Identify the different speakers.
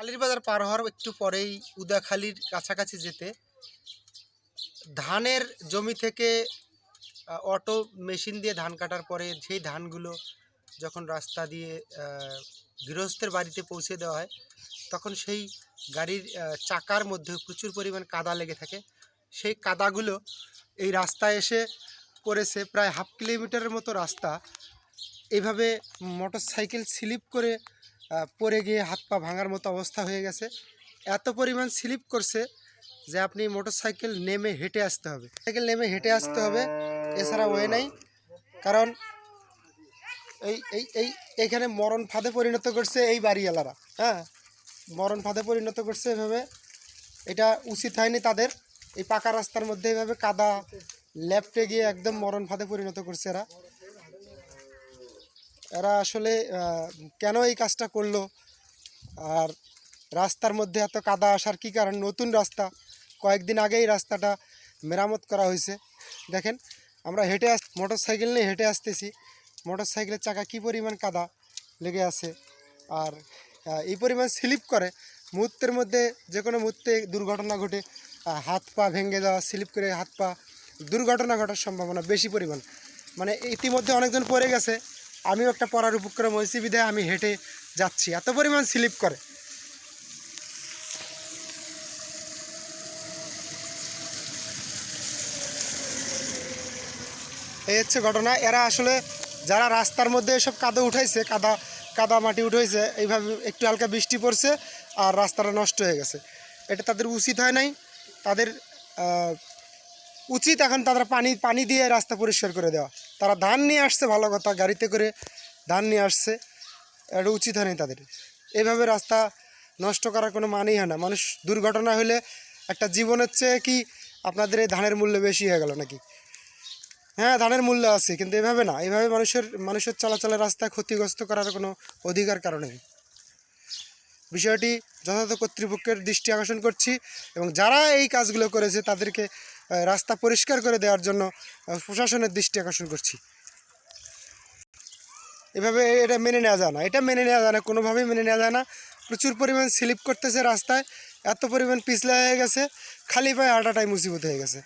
Speaker 1: কালীর বাজার পার হওয়ার একটু পরেই উদাখালির কাছাকাছি যেতে ধানের জমি থেকে অটো মেশিন দিয়ে ধান কাটার পরে সেই ধানগুলো যখন রাস্তা দিয়ে গৃহস্থের বাড়িতে পৌঁছে দেওয়া হয়, তখন সেই গাড়ির চাকার মধ্যে প্রচুর পরিমাণ কাদা লেগে থাকে। সেই কাদাগুলো এই রাস্তায় এসে পড়েছে প্রায় হাফ কিলোমিটারের মতো রাস্তা। এইভাবে মোটর সাইকেল স্লিপ করে পড়ে গিয়ে হাত পা ভাঙার মতো অবস্থা হয়ে গেছে। এত পরিমাণ স্লিপ করছে যে আপনি মোটর সাইকেল নেমে হেঁটে আসতে হবে। সাইকেল নেমে হেঁটে আসতে হবে, এছাড়া ওয়ে নাই। কারণ এই এই এই এইখানে মরণ ফাঁদে পরিণত করছে এই বাড়িওয়ালারা। হ্যাঁ মরণ ফাঁদে পরিণত করছে এভাবে। এটা উচিত হয়নি তাদের। এই পাকা রাস্তার মধ্যে এভাবে কাদা লেপটে গিয়ে একদম মরণ ফাঁদে পরিণত করছে এরা। এরা আসলে কেন এই কাজটা করল? আর রাস্তার মধ্যে এত কাদা আসার কি কারণ? নতুন রাস্তা। কয়েকদিন আগেই রাস্তাটা মেরামত করা হয়েছে। দেখেন, আমরা হেঁটে আস মোটর সাইকেল নিয়ে হেঁটে আসতেছি। মোটর সাইকেলের চাকা কী পরিমাণ কাদা লেগে আছে? আর এই পরিমাণ স্লিপ করে। মুহূর্তের মধ্যে যে কোনো মুহূর্তে দুর্ঘটনা ঘটে হাত পা ভেঙে যাওয়া, স্লিপ করে হাত পা, দুর্ঘটনা ঘটার সম্ভাবনা বেশি পরিমাণ। মানে ইতিমধ্যে অনেকজন পড়ে গেছে। আমিও একটা পড়ার উপক্রম হয়েছি, বিধায় আমি হেঁটে যাচ্ছি। এত পরিমাণ স্লিপ করে। এই হচ্ছে ঘটনা। এরা আসলে যারা রাস্তার মধ্যে এসব কাদা উঠাইছে, কাদা কাদা মাটি উঠাইছে, এইভাবে একটু হালকা বৃষ্টি পড়ছে আর রাস্তাটা নষ্ট হয়ে গেছে। এটা তাদের উচিত হয় নাই। তাদের উচিত এখন তাদের পানি পানি দিয়ে রাস্তা পরিষ্কার করে দেওয়া। তারা ধান নিয়ে আসছে, ভালো কথা, গাড়িতে করে ধান নিয়ে আসছে। এটা উচিত হয়নি তাদের। এইভাবে রাস্তা নষ্ট করার কোনো মানেই হয় না। মানুষ দুর্ঘটনা হলে একটা জীবনের চেয়ে কি আপনাদের এই ধানের মূল্য বেশি হয়ে গেল নাকি? হ্যাঁ ধানের মূল্য আছে, কিন্তু এভাবে না। এভাবে মানুষের মানুষের চলাচলের রাস্তা ক্ষতিগ্রস্ত করার কোনো অধিকার কারণে বিষয়টি যথাযথ কর্তৃপক্ষের দৃষ্টি আকর্ষণ করছি এবং যারা এই কাজগুলো করেছে তাদেরকে রাস্তা পরিষ্কার করে দেওয়ার জন্য প্রশাসনের দৃষ্টি আকর্ষণ করছি। এভাবে এটা মেনে নেওয়া যায় না। এটা মেনে নেওয়া যায় না, কোনোভাবেই মেনে নেওয়া যায় না। প্রচুর পরিমাণ স্লিপ করতেছে রাস্তায়, এত পরিমাণ পিছলা হয়ে গেছে, খালি পায়ে হাঁটাটাই মুসিবত হয়ে গেছে।